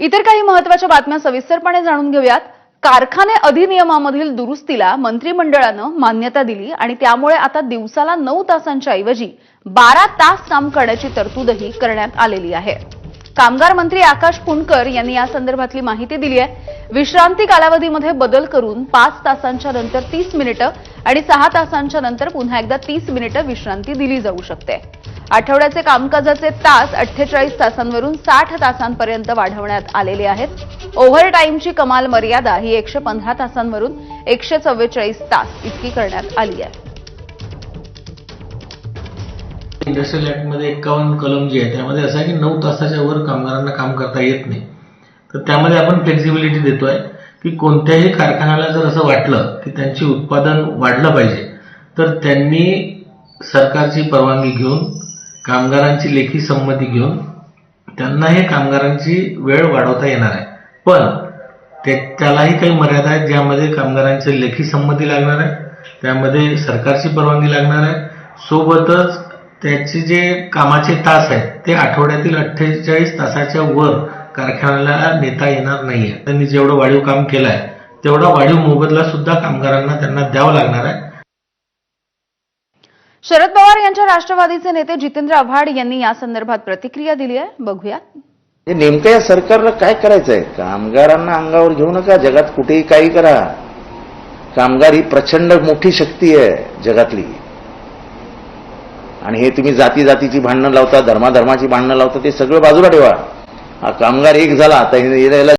इतर काही महत्त्वाच्या बातम्या सविस्तरपणे जाणून घेऊयात. कारखाने अधिनियमामधील दुरुस्तीला मंत्रिमंडळानं मान्यता दिली आणि त्यामुळे आता दिवसाला नऊ तासांच्या ऐवजी बारा तास काम करण्याची तरतूदही करण्यात आलेली आहे. कामगार मंत्री आकाश फुंडकर यांनी या संदर्भातली माहिती दिली आहे. विश्रांती कालावधीमध्ये बदल करून पाच तासांच्या नंतर तीस मिनिटं आणि सहा तासांच्या नंतर पुन्हा एकदा तीस मिनिटं विश्रांती दिली जाऊ शकते. आठवड्याचे कामकाजाचे तास अठ्ठेचाळीस तासांवरून साठ तासांपर्यंत वाढवण्यात आलेले आहेत. ओव्हर टाईमची कमाल मर्यादा ही एकशे पंधरा तासांवरून एकशे चव्वेचाळीस तास इतकी करण्यात आली आहे. इंडस्ट्रियल ॲक्टमध्ये एक्कावन्न कलम जी आहे त्यामध्ये असं आहे की नऊ तासाच्या वर कामगारांना काम करता येत नाही. तर त्यामध्ये आपण फ्लेक्झिबिलिटी आहे की कोणत्याही कारखान्याला जर असं वाटलं की त्यांचे उत्पादन वाढलं पाहिजे तर त्यांनी सरकारची परवानगी घेऊन कामगारांची लेखी संमती घेऊन त्यांना हे कामगारांची वेळ वाढवता येणार आहे. पण ते त्यालाही काही मर्यादा आहेत ज्यामध्ये कामगारांची लेखी संमती लागणार आहे त्यामध्ये सरकारची परवानगी लागणार आहे. सोबतच त्याचे जे कामाचे तास आहेत ते आठवड्यातील अठ्ठेचाळीस तासाच्या वर कारखान्याला नेता येणार नाहीये. त्यांनी जेवढं वाढीव काम केलं आहे तेवढा वाढीव मोबदला सुद्धा कामगारांना त्यांना द्यावा लागणार आहे. शरद पवार यांच्या राष्ट्रवादीचे नेते जितेंद्र आव्हाड यांनी या संदर्भात प्रतिक्रिया दिली आहे. बघूया हे नेमकं या सरकारला काय करायचंय? कामगारांना अंगावर घेऊ नका जगात कुठेही काही करा. कामगार ही प्रचंड मोठी शक्ती आहे जगातली. आणि हे तुम्ही जाती जातीची भांडणं लावता धर्माधर्माची भांडणं लावता ते सगळं बाजूला ठेवा. हा कामगार एक झाला आता हे- याला